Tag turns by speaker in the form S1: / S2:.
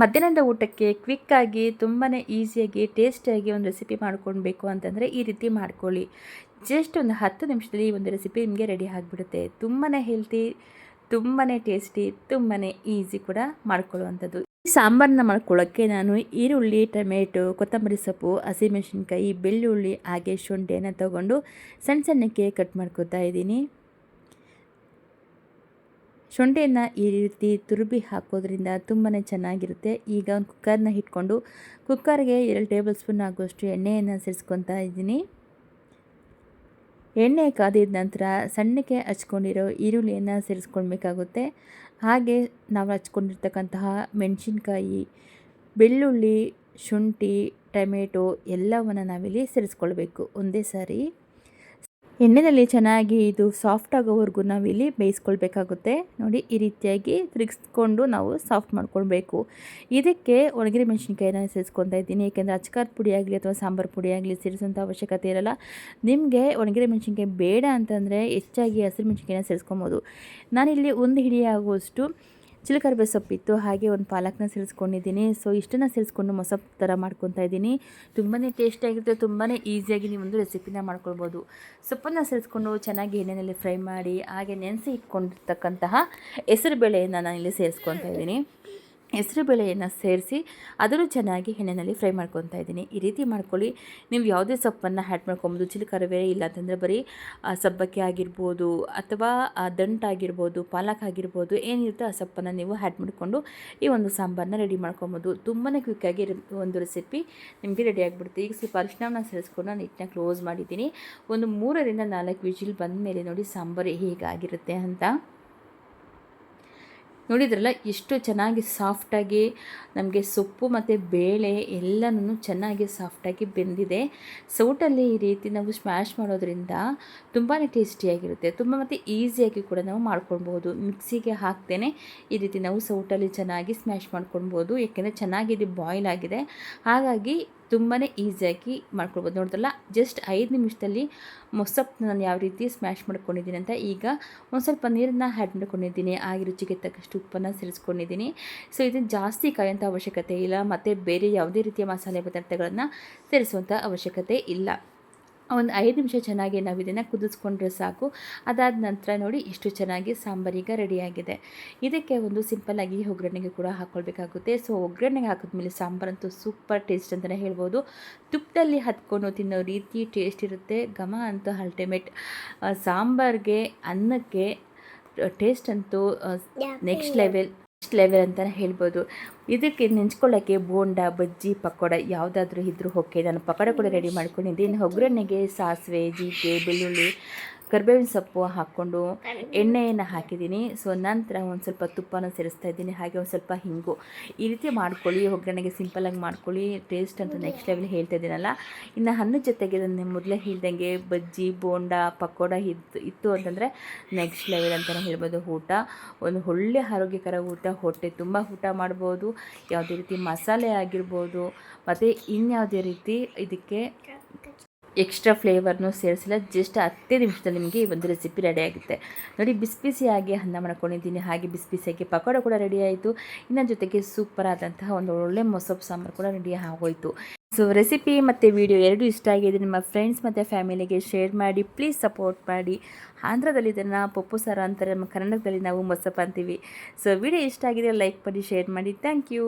S1: ಮಧ್ಯಾಹ್ನದ ಊಟಕ್ಕೆ ಕ್ವಿಕ್ಕಾಗಿ ತುಂಬಾ ಈಸಿಯಾಗಿ ಟೇಸ್ಟಿಯಾಗಿ ಒಂದು ರೆಸಿಪಿ ಮಾಡ್ಕೊಳ್ಬೇಕು ಅಂತಂದರೆ ಈ ರೀತಿ ಮಾಡ್ಕೊಳ್ಳಿ. ಜಸ್ಟ್ ಒಂದು ಹತ್ತು ನಿಮಿಷದಲ್ಲಿ ಒಂದು ರೆಸಿಪಿ ನಿಮಗೆ ರೆಡಿ ಆಗಿಬಿಡುತ್ತೆ. ತುಂಬಾ ಹೆಲ್ತಿ ತುಂಬಾ ಟೇಸ್ಟಿ ತುಂಬಾ ಈಸಿ ಕೂಡ ಮಾಡ್ಕೊಳ್ಳುವಂಥದ್ದು. ಈ ಸಾಂಬಾರನ್ನ ಮಾಡ್ಕೊಳ್ಳೋಕ್ಕೆ ನಾನು ಈರುಳ್ಳಿ, ಟೊಮೆಟೊ, ಕೊತ್ತಂಬರಿ ಸೊಪ್ಪು ಹಸಿಮೆಣಸಿನ್ಕಾಯಿ ಬೆಳ್ಳುಳ್ಳಿ, ಹಾಗೆ ಶುಂಠಿಯನ್ನು ತಗೊಂಡು ಸಣ್ಣ ಸಣ್ಣಕ್ಕೆ ಕಟ್ ಮಾಡ್ಕೊತಾ ಇದ್ದೀನಿ. ಶುಂಠಿಯನ್ನು ಈ ರೀತಿ ತುರುಬಿ ಹಾಕೋದ್ರಿಂದ ತುಂಬಾ ಚೆನ್ನಾಗಿರುತ್ತೆ. ಈಗ ಒಂದು ಕುಕ್ಕರ್ನ ಇಟ್ಕೊಂಡು ಕುಕ್ಕರ್ಗೆ ಎರಡು ಟೇಬಲ್ ಸ್ಪೂನ್ ಆಗುವಷ್ಟು ಎಣ್ಣೆಯನ್ನು ಸೇರಿಸ್ಕೊತಾ ಇದ್ದೀನಿ. ಎಣ್ಣೆ ಕಾದಿದ ನಂತರ ಸಣ್ಣಕ್ಕೆ ಹಚ್ಕೊಂಡಿರೋ ಈರುಳ್ಳಿಯನ್ನು ಸೇರಿಸ್ಕೊಳ್ಬೇಕಾಗುತ್ತೆ. ಹಾಗೆ ನಾವು ಹಚ್ಕೊಂಡಿರ್ತಕ್ಕಂತಹ ಮೆಣಸಿನ್ಕಾಯಿ, ಬೆಳ್ಳುಳ್ಳಿ, ಶುಂಠಿ, ಟೊಮೆಟೊ ಎಲ್ಲವನ್ನು ನಾವಿಲ್ಲಿ ಸೇರಿಸ್ಕೊಳ್ಬೇಕು ಒಂದೇ ಸಾರಿ. ಎಣ್ಣೆಯಲ್ಲಿ ಚೆನ್ನಾಗಿ ಇದು ಸಾಫ್ಟ್ ಆಗೋವರೆಗೂ ನಾವಿಲ್ಲಿ ಬೇಯಿಸ್ಕೊಳ್ಬೇಕಾಗುತ್ತೆ. ನೋಡಿ, ಈ ರೀತಿಯಾಗಿ ತಿರುಗಿಸ್ಕೊಂಡು ನಾವು ಸಾಫ್ಟ್ ಮಾಡ್ಕೊಳ್ಬೇಕು. ಇದಕ್ಕೆ ಒಣಗಿರಿ ಮೆಣಸಿನ್ಕಾಯಿನ ಸೇರಿಸ್ಕೊತಾ ಇದ್ದೀನಿ. ಏಕೆಂದರೆ ಅಚ್ಕಾರದ ಪುಡಿ ಆಗಲಿ ಅಥವಾ ಸಾಂಬಾರು ಪುಡಿ ಆಗಲಿ ಸೇರಿಸೋಂಥ ಅವಶ್ಯಕತೆ ಇರಲ್ಲ. ನಿಮಗೆ ಒಣಗಿರಿ ಮೆಣಸಿನ್ಕಾಯಿ ಬೇಡ ಅಂತಂದರೆ ಹೆಚ್ಚಾಗಿ ಹಸಿರು ಮೆಣಸಿನ್ಕಾಯಿನ ಸೇರಿಸ್ಕೊಬೋದು ನಾನಿಲ್ಲಿ ಒಂದು ಹಿಡಿ ಚಿಲಕರಿಬೇವು ಸೊಪ್ಪಿತ್ತು, ಹಾಗೆ ಒಂದು ಪಾಲಕ್ನ ಸೇರಿಸ್ಕೊಂಡಿದ್ದೀನಿ ಸೊ ಇಷ್ಟನ್ನು ಸೇರಿಸ್ಕೊಂಡು ಮೊಸಪ್ಪು ಥರ ಮಾಡ್ಕೊತಾ ಇದ್ದೀನಿ. ತುಂಬಾ ಟೇಸ್ಟಿಯಾಗಿರುತ್ತೆ ತುಂಬಾ ಈಸಿಯಾಗಿ ನೀವು ಒಂದು ರೆಸಿಪಿನ ಮಾಡ್ಕೊಳ್ಬೋದು. ಸೊಪ್ಪನ್ನು ಸೇರಿಸ್ಕೊಂಡು ಚೆನ್ನಾಗಿ ಎಣ್ಣೆಯಲ್ಲಿ ಫ್ರೈ ಮಾಡಿ, ಹಾಗೆ ನೆನೆಸಿ ಇಟ್ಕೊಂಡಿರ್ತಕ್ಕಂತಹ ಹೆಸರು ಬೇಳೆಯನ್ನು ನಾನಿಲ್ಲಿ ಸೇರಿಸ್ಕೊತಾ ಇದ್ದೀನಿ. ಹೆಸರು ಬೇಳೆಯನ್ನು ಸೇರಿಸಿ ಅದನ್ನು ಚೆನ್ನಾಗಿ ಎಣ್ಣೆಯಲ್ಲಿ ಫ್ರೈ ಮಾಡ್ಕೊತಾ ಇದ್ದೀನಿ. ಈ ರೀತಿ ಮಾಡ್ಕೊಳ್ಳಿ. ನೀವು ಯಾವುದೇ ಸೊಪ್ಪನ್ನು ಹ್ಯಾಡ್ ಮಾಡ್ಕೊಬೋದು. ಚಿಲಕರವೇ ಇಲ್ಲ ಅಂತಂದರೆ ಬರೀ ಸಬ್ಬಕ್ಕಿ ಆಗಿರ್ಬೋದು ಅಥವಾ ದಂಟಾಗಿರ್ಬೋದು ಪಾಲಕ್ ಆಗಿರ್ಬೋದು ಏನಿರುತ್ತೋ ಆ ಸೊಪ್ಪನ್ನು ನೀವು ಹ್ಯಾಡ್ ಮಾಡಿಕೊಂಡು ಈ ಒಂದು ಸಾಂಬಾರನ್ನ ರೆಡಿ ಮಾಡ್ಕೊಬೋದು. ತುಂಬಾ ಕ್ವಿಕ್ಕಾಗಿ ಒಂದು ರೆಸಿಪಿ ನಿಮಗೆ ರೆಡಿ ಆಗಿಬಿಡುತ್ತೆ. ಈಗ ಸ್ವಲ್ಪ ಅರಿಶಿನವನ್ನ ಸೇರಿಸ್ಕೊಂಡು ನಾನು ಹಿಟ್ಟನ್ನ ಕ್ಲೋಸ್ ಮಾಡಿದ್ದೀನಿ. ಒಂದು ಮೂರರಿಂದ ನಾಲ್ಕು ವಿಜಿಲ್ ಬಂದ ಮೇಲೆ ನೋಡಿ ಸಾಂಬಾರು ಹೇಗಾಗಿರುತ್ತೆ ಅಂತ. ನೋಡಿದ್ರಲ್ಲ, ಎಷ್ಟು ಚೆನ್ನಾಗಿ ಸಾಫ್ಟಾಗಿ ನಮಗೆ ಸೊಪ್ಪು ಮತ್ತು ಬೇಳೆ ಎಲ್ಲನೂ ಚೆನ್ನಾಗಿ ಸಾಫ್ಟಾಗಿ ಬೆಂದಿದೆ. ಸೌಟಲ್ಲಿ ಈ ರೀತಿ ನಾವು ಸ್ಮ್ಯಾಶ್ ಮಾಡೋದ್ರಿಂದ ತುಂಬಾ ಟೇಸ್ಟಿಯಾಗಿರುತ್ತೆ. ತುಂಬ ಮತ್ತು ಈಸಿಯಾಗಿ ಕೂಡ ನಾವು ಮಾಡ್ಕೊಳ್ಬೋದು ಮಿಕ್ಸಿಗೆ ಹಾಕ್ತೇನೆ. ಈ ರೀತಿ ನಾವು ಸೌಟಲ್ಲಿ ಚೆನ್ನಾಗಿ ಸ್ಮ್ಯಾಶ್ ಮಾಡ್ಕೊಳ್ಬೋದು ಏಕೆಂದರೆ ಚೆನ್ನಾಗಿ ಇದು ಬಾಯ್ಲ್ ಆಗಿದೆ. ಹಾಗಾಗಿ ತುಂಬಾ ಈಸಿಯಾಗಿ ಮಾಡ್ಕೊಳ್ಬೋದು. ನೋಡಿದ್ರಲ್ಲ ಜಸ್ಟ್ ಐದು ನಿಮಿಷದಲ್ಲಿ ಮೊಸಪ್ಪು ನಾನು ಯಾವ ರೀತಿ ಸ್ಮ್ಯಾಶ್ ಮಾಡ್ಕೊಂಡಿದ್ದೀನಿ ಅಂತ ಈಗ ಒಂದು ಸ್ವಲ್ಪ ನೀರನ್ನ ಹ್ಯಾಡ್ ಮಾಡ್ಕೊಂಡಿದ್ದೀನಿ. ಆಗಿ ರುಚಿಗೆ ತಕ್ಕಷ್ಟು ಉಪ್ಪನ್ನು ಸೇರಿಸ್ಕೊಂಡಿದ್ದೀನಿ. ಸೊ ಇದನ್ನು ಜಾಸ್ತಿ ಕಾಯೋಂಥ ಅವಶ್ಯಕತೆ ಇಲ್ಲ. ಮತ್ತು ಬೇರೆ ಯಾವುದೇ ರೀತಿಯ ಮಸಾಲೆ ಪದಾರ್ಥಗಳನ್ನು ಸೇರಿಸುವಂಥ ಅವಶ್ಯಕತೆ ಇಲ್ಲ. ಒಂದು ಐದು ನಿಮಿಷ ಚೆನ್ನಾಗಿ ನಾವು ಇದನ್ನು ಕುದಿಸ್ಕೊಂಡ್ರೆ ಸಾಕು. ಅದಾದ ನಂತರ ನೋಡಿ ಎಷ್ಟು ಚೆನ್ನಾಗಿ ಸಾಂಬಾರೀಗ ರೆಡಿಯಾಗಿದೆ. ಇದಕ್ಕೆ ಒಂದು ಸಿಂಪಲ್ಲಾಗಿ ಒಗ್ಗರಣೆಗೆ ಕೂಡ ಹಾಕ್ಕೊಳ್ಬೇಕಾಗುತ್ತೆ ಸೊ ಒಗ್ಗರಣೆಗೆ ಹಾಕಿದ್ಮೇಲೆ ಸಾಂಬಾರಂತೂ ಸೂಪರ್ ಟೇಸ್ಟ್ ಅಂತಲೇ ಹೇಳ್ಬೋದು. ತುಪ್ಪದಲ್ಲಿ ಹತ್ಕೊಂಡು ತಿನ್ನೋ ರೀತಿ ಟೇಸ್ಟ್ ಇರುತ್ತೆ. ಘಮ ಅಂತೂ ಅಲ್ಟಿಮೇಟ್ ಸಾಂಬಾರಿಗೆ ಅನ್ನಕ್ಕೆ ಟೇಸ್ಟ್ ಅಂತೂ ನೆಕ್ಸ್ಟ್ ಲೆವೆಲ್ ಲೆವೆಲ್ ಅಂತಲೇ ಹೇಳ್ಬೋದು. ಇದಕ್ಕೆ ನೆಂಚ್ಕೊಳ್ಳೋಕ್ಕೆ ಬೋಂಡ ಬಜ್ಜಿ ಪಕೋಡ ಯಾವುದಾದ್ರೂ ಇದ್ರೂ ಓಕೆ ನಾನು ಪಕೋಡ ಕೂಡ ರೆಡಿ ಮಾಡ್ಕೊಂಡಿದ್ದೆ ಇನ್ನು ಒಗ್ಗರಣೆಗೆ ಸಾಸಿವೆ ಜೀರಿಗೆ ಬೆಳ್ಳುಳ್ಳಿ ಕರ್ಬೇವಿನ ಸೊಪ್ಪು ಹಾಕ್ಕೊಂಡು ಎಣ್ಣೆಯನ್ನು ಹಾಕಿದ್ದೀನಿ. ಸೊ ನಂತರ ಒಂದು ಸ್ವಲ್ಪ ತುಪ್ಪನ ಸೇರಿಸ್ತಾ ಇದ್ದೀನಿ. ಹಾಗೆ ಒಂದು ಸ್ವಲ್ಪ ಹಿಂಗು. ಈ ರೀತಿ ಮಾಡ್ಕೊಳ್ಳಿ. ಒಗ್ಗರಣೆಗೆ ಸಿಂಪಲಾಗಿ ಮಾಡ್ಕೊಳ್ಳಿ. ಟೇಸ್ಟ್ ಅಂತ ನೆಕ್ಸ್ಟ್ ಲೆವೆಲ್ ಹೇಳ್ತಾ ಇದ್ದೀನಲ್ಲ. ಇನ್ನು ಹಣ್ಣು ಜೊತೆಗೆ ಅದನ್ನು ಮೊದಲೇ ಹೇಳ್ದಂಗೆ ಬಜ್ಜಿ ಬೋಂಡ ಪಕೋಡ ಇತ್ತು ಇತ್ತು ಅಂತಂದರೆ ನೆಕ್ಸ್ಟ್ ಲೆವೆಲ್ ಅಂತಲೇ ಹೇಳ್ಬೋದು ಊಟ. ಒಂದು ಒಳ್ಳೆ ಆರೋಗ್ಯಕರ ಊಟ ಹೊಟ್ಟೆ ತುಂಬ ಊಟ ಮಾಡ್ಬೋದು. ಯಾವುದೇ ರೀತಿ ಮಸಾಲೆ ಆಗಿರ್ಬೋದು. ಮತ್ತು ಇನ್ಯಾವುದೇ ರೀತಿ ಇದಕ್ಕೆ ಎಕ್ಸ್ಟ್ರಾ ಫ್ಲೇವರ್ನು ಸೇರಿಸಿಲ್ಲ. ಜಸ್ಟ್ ಹತ್ತೇ ನಿಮಿಷದಲ್ಲಿ ನಿಮಗೆ ಈ ಒಂದು ರೆಸಿಪಿ ರೆಡಿ ಆಗುತ್ತೆ. ನೋಡಿ ಬಿಸಿ ಬಿಸಿಯಾಗಿ ಅನ್ನ ಮಾಡ್ಕೊಂಡಿದ್ದೀನಿ. ಹಾಗೆ ಬಿಸಿ ಬಿಸಿಯಾಗಿ ಪಕೋಡ ಕೂಡ ರೆಡಿ ಆಯಿತು. ಇನ್ನು ಜೊತೆಗೆ ಸೂಪರ್ ಆದಂತಹ ಒಂದು ಒಳ್ಳೆ ಮೊಸಬ್ ಸಾಂಬಾರು ಕೂಡ ರೆಡಿ ಆಗೋಯಿತು. ಸೊ ರೆಸಿಪಿ ಮತ್ತು ವಿಡಿಯೋ ಎರಡೂ ಇಷ್ಟ ಆಗಿದೆ. ನಿಮ್ಮ ಫ್ರೆಂಡ್ಸ್ ಮತ್ತು ಫ್ಯಾಮಿಲಿಗೆ ಶೇರ್ ಮಾಡಿ ಪ್ಲೀಸ್ ಸಪೋರ್ಟ್ ಮಾಡಿ. ಆಂಧ್ರದಲ್ಲಿ ಇದನ್ನು ಪಪ್ಪು ಸಾರ ಅಂತಾರೆ. ನಮ್ಮ ಕನ್ನಡದಲ್ಲಿ ನಾವು ಮೊಸಪ್ಪ ಅಂತೀವಿ ಸೊ ವಿಡಿಯೋ ಇಷ್ಟ ಆಗಿದೆ ಲೈಕ್ ಮಾಡಿ ಶೇರ್ ಮಾಡಿ. Thank you